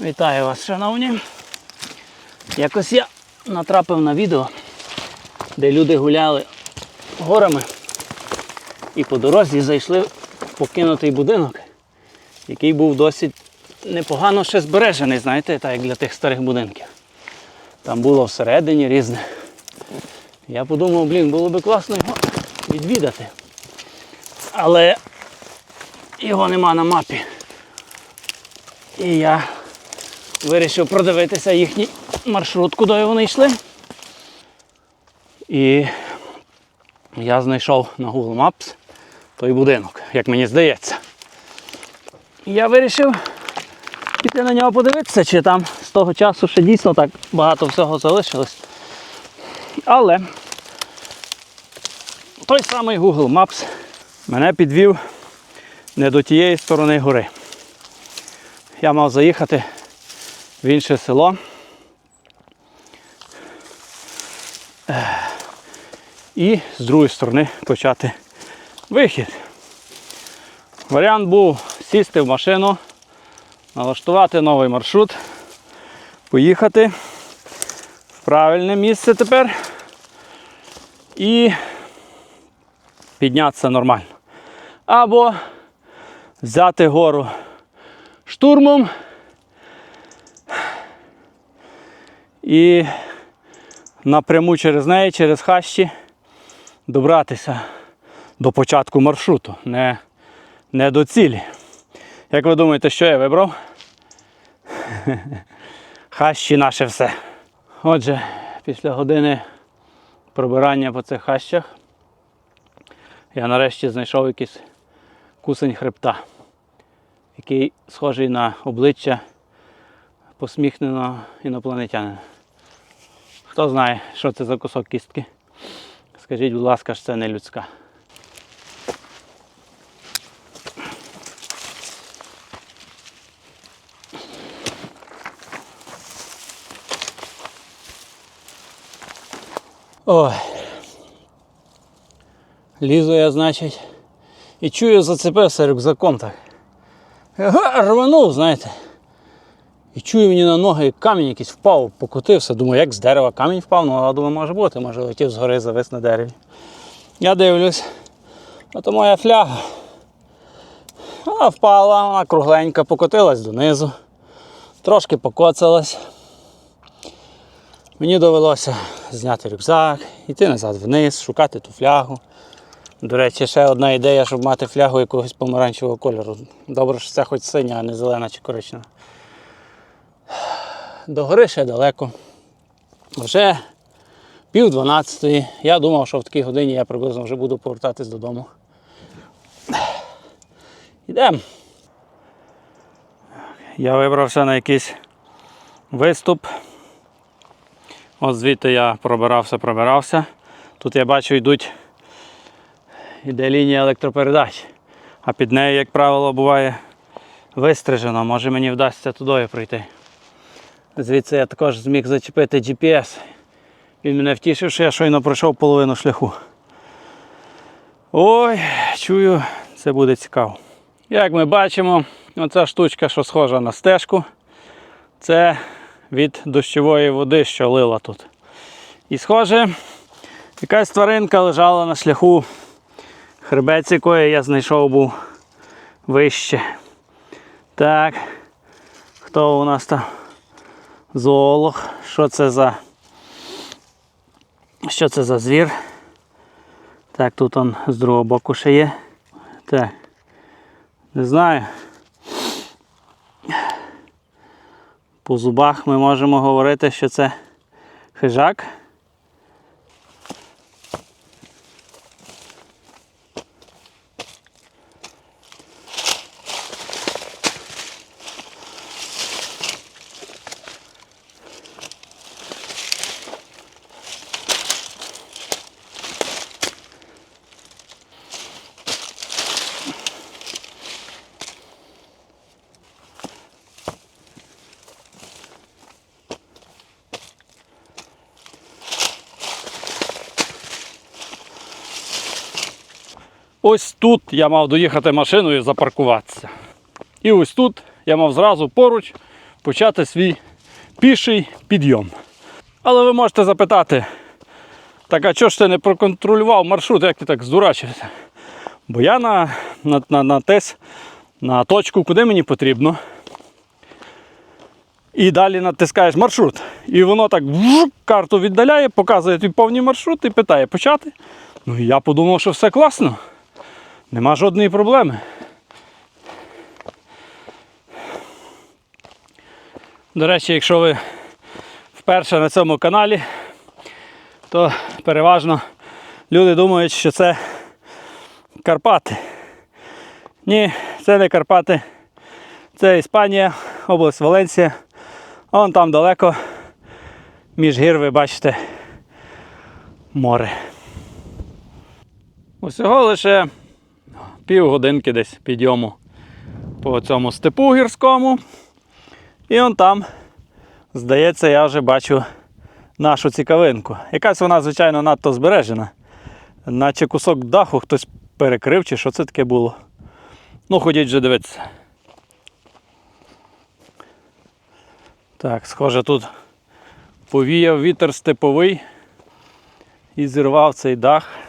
Вітаю вас, шановні. Якось я натрапив на відео, де люди гуляли горами і по дорозі зайшли в покинутий будинок, який був досить непогано ще збережений, знаєте, так як для тих старих будинків. Там було всередині різне. Я подумав, блін, було би класно його відвідати. Але його нема на мапі. І я вирішив продивитися їхній маршрут, куди вони йшли. І я знайшов на Google Maps той будинок, як мені здається. І я вирішив піти на нього подивитися, чи там з того часу ще дійсно так багато всього залишилось. Але той самий Google Maps мене підвів не до тієї сторони гори. Я мав заїхати в інше село. І з другої сторони почати вихід. Варіант був сісти в машину, налаштувати новий маршрут, поїхати в правильне місце тепер і піднятися нормально. Або взяти гору штурмом і напряму через неї, через хащі, добратися до початку маршруту, не, не до цілі. Як ви думаєте, що я вибрав? Хащі наше все. Отже, після години пробирання по цих хащах я нарешті знайшов якийсь кусень хребта, який схожий на обличчя посміхненого інопланетянина. Хто знає, що це за кусок кістки? Скажіть, будь ласка, що це не людська. Ой. Лізу я, значить, і чую, зацепився рюкзаком так. Рванув, знаєте. І чую мені на ноги камінь якийсь впав, покотився. Думаю, як з дерева камінь впав, ну а думаю, може бути, може летів згори, завис на дереві. Я дивлюсь, а то моя фляга. Вона впала, вона кругленька, покотилась донизу, трошки покоцалась. Мені довелося зняти рюкзак, йти назад вниз, шукати ту флягу. До речі, ще одна ідея, щоб мати флягу якогось помаранчевого кольору. Добре, що це хоч синя, а не зелена чи коричнева. До гори ще далеко. Вже пів дванадцятої. Я думав, що в такій годині я приблизно вже буду повертатись додому. Йдемо. Я вибрався на якийсь виступ. От звідти я пробирався, пробирався. Тут я бачу йдуть іде лінія електропередач. А під нею, як правило, буває вистрижено. Може мені вдасться туди пройти. Звідси я також зміг зачепити GPS. Він мене втішив, що я щойно пройшов половину шляху. Ой, чую, це буде цікаво. Як ми бачимо, оця штучка, що схожа на стежку, це від дощової води, що лила тут. І схоже, якась тваринка лежала на шляху. Хребець якої я знайшов був вище. Так. Хто у нас там? Зоолог. Що це за. Що це за звір? Так, тут он з другого боку ще є. Так. Не знаю. По зубах ми можемо говорити, що це хижак. Ось тут я мав доїхати машиною і запаркуватися. І ось тут я мав зразу поруч почати свій піший підйом. Але ви можете запитати, так а чого ж ти не проконтролював маршрут, як ти так здурачився? Бо я на, на, на, натис на точку, куди мені потрібно. І далі натискаєш маршрут. І воно так вжук, карту віддаляє, показує твій повний маршрут і питає почати. Ну і я подумав, що все класно. Нема жодної проблеми. До речі, якщо ви вперше на цьому каналі, то переважно люди думають, що це Карпати. Ні, це не Карпати. Це Іспанія, область Валенсія. А Вон там далеко, між гір, ви бачите море. Усього лише півгодинки десь підйому по цьому степу гірському. І он там, здається, я вже бачу нашу цікавинку. Якась вона, звичайно, надто збережена. Наче кусок даху хтось перекрив, чи що це таке було. Ну, ходіть вже дивитися. Так, схоже, тут повіяв вітер степовий і зірвав цей дах.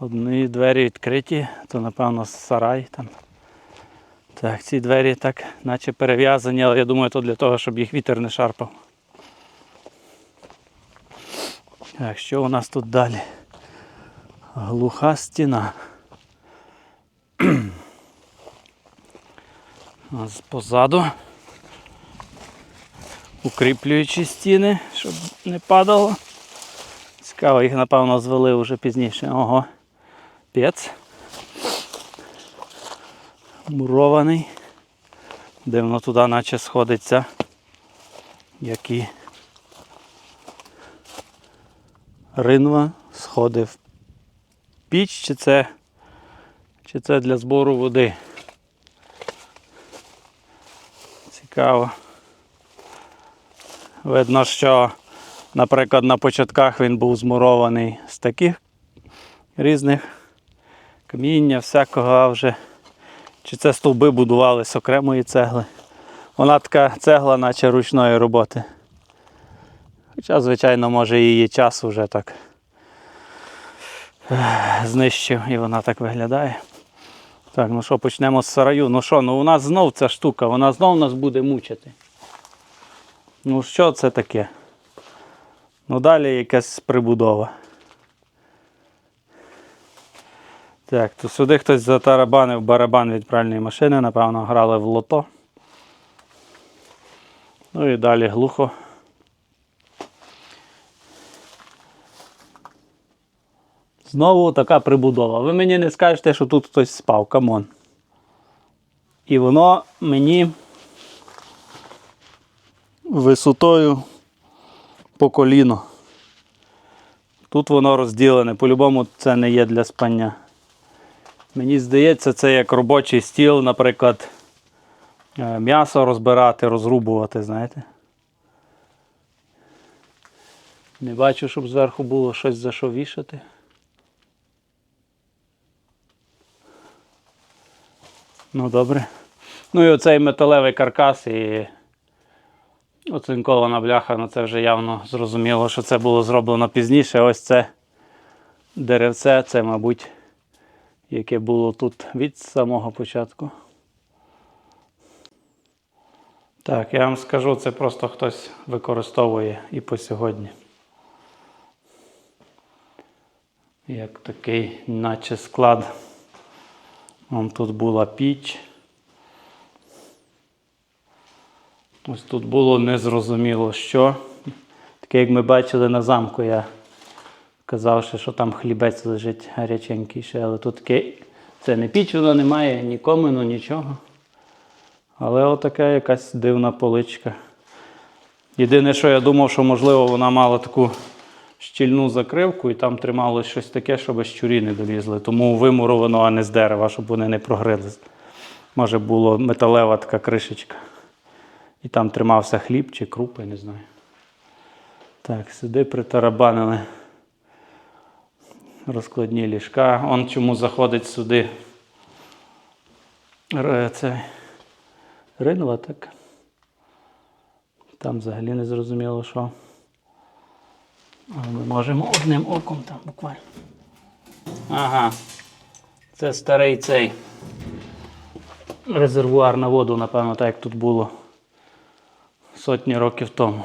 Одні двері відкриті, то напевно сарай там. Так, ці двері так наче перев'язані, але я думаю, то для того, щоб їх вітер не шарпав. Так, що у нас тут далі? Глуха стіна. Позаду укріплюючі стіни, щоб не падало. Цікаво, їх напевно звели вже пізніше. Ого. Пець. Мурований. Дивно туди наче сходиться. Які ринва сходив піч, чи це, чи це для збору води. Цікаво. Видно, що, наприклад, на початках він був змурований з таких різних каміння, всякого, вже чи це стовби будували з окремої цегли. Вона така цегла, наче ручної роботи. Хоча, звичайно, може її час вже так знищив і вона так виглядає. Так, ну що, почнемо з сараю. Ну що, ну у нас знов ця штука, вона знов нас буде мучити. Ну що це таке? Ну далі якась прибудова. Так, то сюди хтось затарабанив барабан від пральної машини, напевно, грали в лото. Ну і далі глухо. Знову така прибудова. Ви мені не скажете, що тут хтось спав, камон. І воно мені висотою по коліно. Тут воно розділене, по-любому це не є для спання. Мені здається, це як робочий стіл, наприклад, е, м'ясо розбирати, розрубувати, знаєте. Не бачу, щоб зверху було щось за що вішати. Ну добре. Ну і оцей металевий каркас і оцинкована бляха, ну це вже явно зрозуміло, що це було зроблено пізніше. Ось це деревце, це, мабуть, яке було тут від самого початку. Так, я вам скажу, це просто хтось використовує і по сьогодні. Як такий, наче склад. Вон тут була піч. Ось тут було незрозуміло що. Таке, як ми бачили на замку, я казав, ще, що там хлібець лежить гаряченький ще, але тут таке, це не піч, воно немає ні комину, нічого. Але отака якась дивна поличка. Єдине, що я думав, що можливо вона мала таку щільну закривку і там трималось щось таке, щоб щурі не долізли. Тому вимуровано, а не з дерева, щоб вони не прогрились. Може було металева така кришечка. І там тримався хліб чи крупи, не знаю. Так, сюди притарабанили розкладні ліжка. Он чому заходить сюди. Це ринва, так? Там взагалі не зрозуміло, що. Але ми можемо одним оком там буквально. Ага. Це старий цей резервуар на воду, напевно, так як тут було сотні років тому.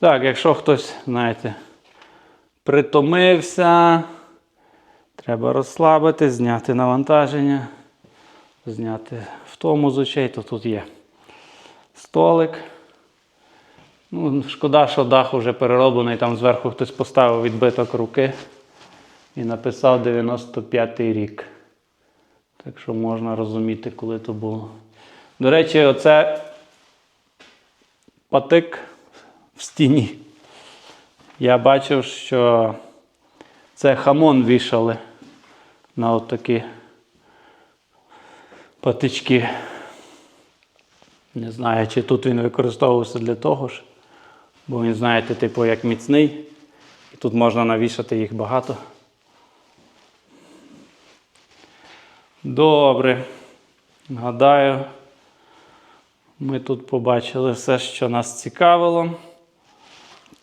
Так, якщо хтось, знаєте, притомився, треба розслабити, зняти навантаження, зняти втому з очей, то тут є столик. Ну, шкода, що дах вже перероблений, там зверху хтось поставив відбиток руки і написав 95-й рік. Так що можна розуміти, коли то було. До речі, оце патик в стіні. Я бачив, що це хамон вішали на отакі патички. Не знаю, чи тут він використовувався для того ж, бо він, знаєте, типу, як міцний, і тут можна навішати їх багато. Добре. Гадаю, ми тут побачили все, що нас цікавило.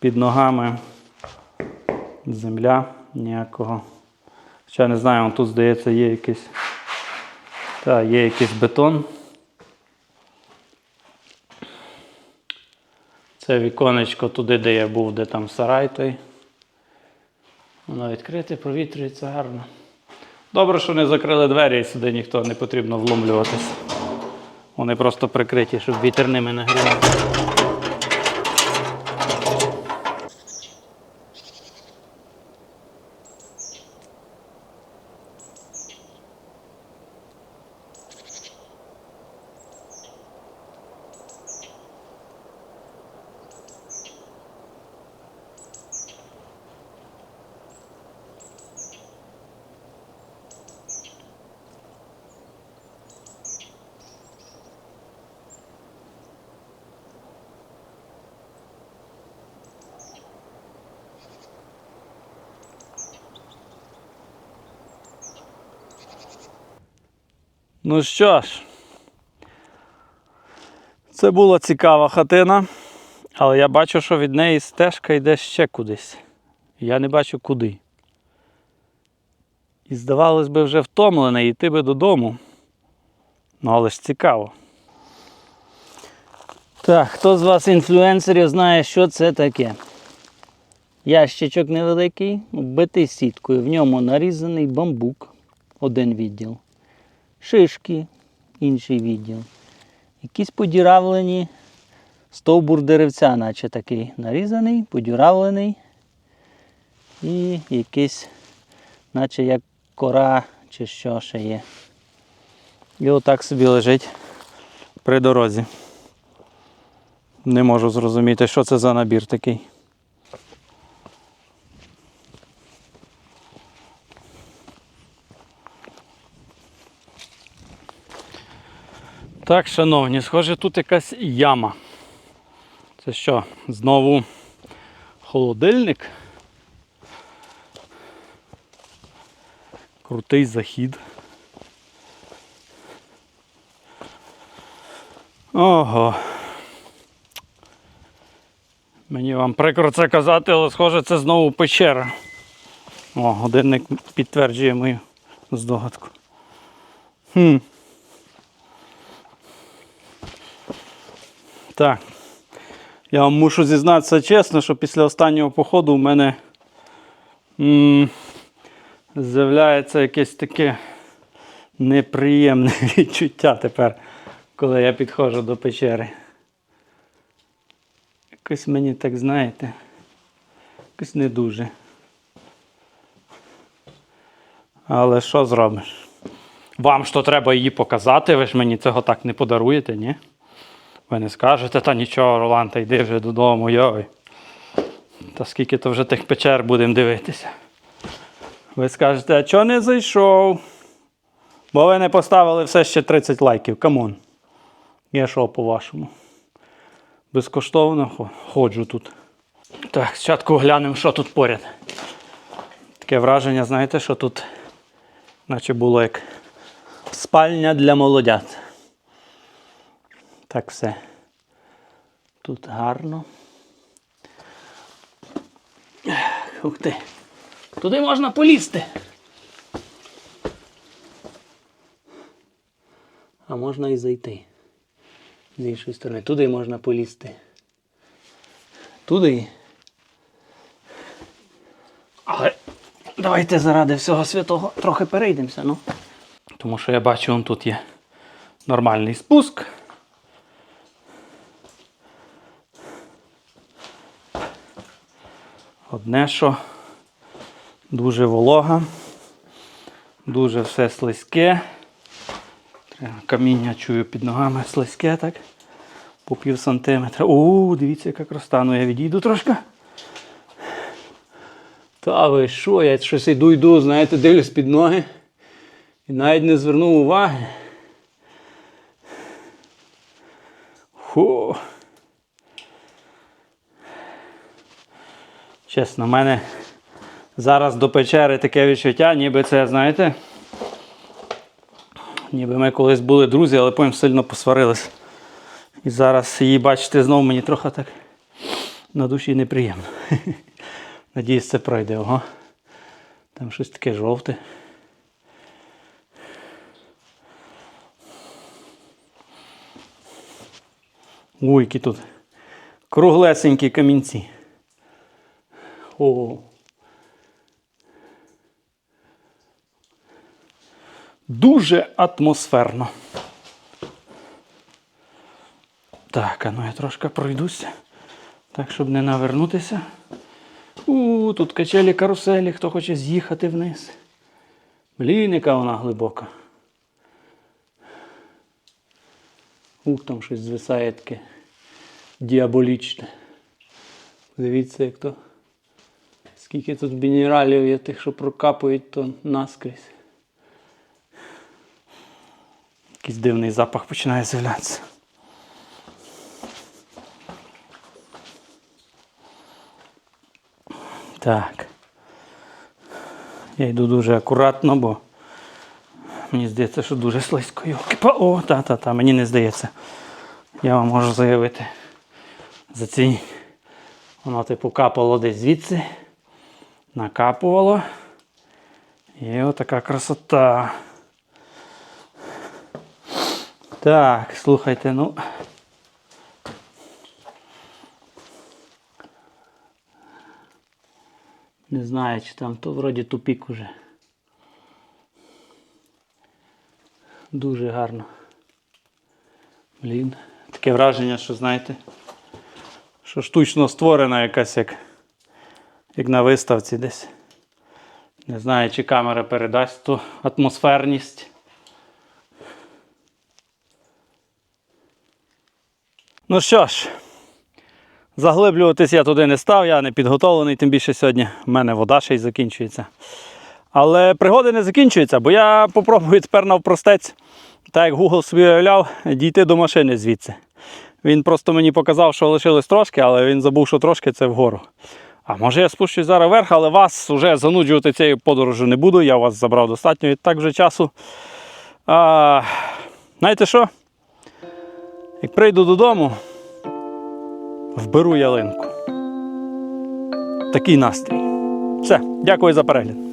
Під ногами земля ніякого. Ще не знаю, тут, здається, є якийсь. Та, є якийсь бетон. Це віконечко туди, де я був, де там сарай той. Воно відкрите, провітрюється гарно. Добре, що не закрили двері і сюди ніхто не потрібно вломлюватися. Вони просто прикриті, щоб вітер ними не грів. Ну що ж, це була цікава хатина, але я бачу, що від неї стежка йде ще кудись. Я не бачу куди. І здавалось би, вже втомлений йти би додому. Ну, але ж цікаво. Так, хто з вас інфлюенсерів знає, що це таке? Ящичок невеликий, оббитий сіткою. В ньому нарізаний бамбук, один відділ шишки, інший відділ. Якісь подіравлені стовбур деревця, наче такий нарізаний, подіравлений. І якийсь, наче як кора чи що ще є. І отак собі лежить при дорозі. Не можу зрозуміти, що це за набір такий. Так, шановні, схоже, тут якась яма. Це що, знову холодильник? Крутий захід. Ого. Мені вам прикро це казати, але схоже, це знову печера. О, годинник підтверджує мою здогадку. Хм. Так. Я вам мушу зізнатися чесно, що після останнього походу в мене з'являється якесь таке неприємне відчуття тепер, коли я підходжу до печери. Якось мені так, знаєте, якось не дуже. Але що зробиш? Вам ж треба її показати, ви ж мені цього так не подаруєте, ні? Ви не скажете, та нічого, Ролан, та йди вже додому, йой. Та скільки то вже тих печер будемо дивитися. Ви скажете, а чого не зайшов? Бо ви не поставили все ще 30 лайків. Камон. Я що по-вашому? Безкоштовно ходжу тут. Так, спочатку глянемо, що тут поряд. Таке враження, знаєте, що тут, наче було як спальня для молодят. Так все. Тут гарно. Ух ти. Туди можна полізти. А можна і зайти. З іншої сторони. Туди можна полізти. Туди. Але давайте заради всього святого трохи перейдемося, ну. Тому що я бачу, он тут є нормальний спуск. Одне, що дуже волога, дуже все слизьке. Каміння чую під ногами слизьке так. По пів сантиметра. О, дивіться, яка кроста. Ну я відійду трошки. Та ви що, я щось йду йду, знаєте, дивлюсь під ноги. І навіть не звернув уваги. Фу. Чесно, в мене зараз до печери таке відчуття, ніби це, знаєте, ніби ми колись були друзі, але потім сильно посварились. І зараз її бачите знову мені трохи так на душі неприємно. Надіюсь, це пройде. Ого. Там щось таке жовте. Ой, тут круглесенькі камінці. О. Дуже атмосферно. Так, а ну я трошки пройдуся. Так, щоб не навернутися. У, тут качелі каруселі, хто хоче з'їхати вниз. Блін, яка вона глибока. Ух, там щось звисає таке діаболічне. Дивіться, як то. Скільки тут мінералів є тих, що прокапують, то наскрізь. Якийсь дивний запах починає з'являтися. Так. Я йду дуже акуратно, бо мені здається, що дуже слизько. О, та-та-та, мені не здається. Я вам можу заявити. За ці воно типу капало десь звідси. Накапувало. І отака красота. Так, слухайте, ну. Не знаю, чи там то вроді тупік уже. Дуже гарно. Блін. Таке враження, що знаєте, що штучно створена якась як, як на виставці десь. Не знаю, чи камера передасть ту атмосферність. Ну що ж, заглиблюватись я туди не став, я не підготовлений, тим більше сьогодні в мене вода ще й закінчується. Але пригоди не закінчуються, бо я попробую тепер навпростець, так як Google собі уявляв, дійти до машини звідси. Він просто мені показав, що лишилось трошки, але він забув, що трошки це вгору. А може я спущусь зараз вверх, але вас вже зануджувати цією подорожю не буду. Я вас забрав достатньо і так вже часу. А, знаєте що? Як прийду додому, вберу ялинку. Такий настрій. Все, дякую за перегляд.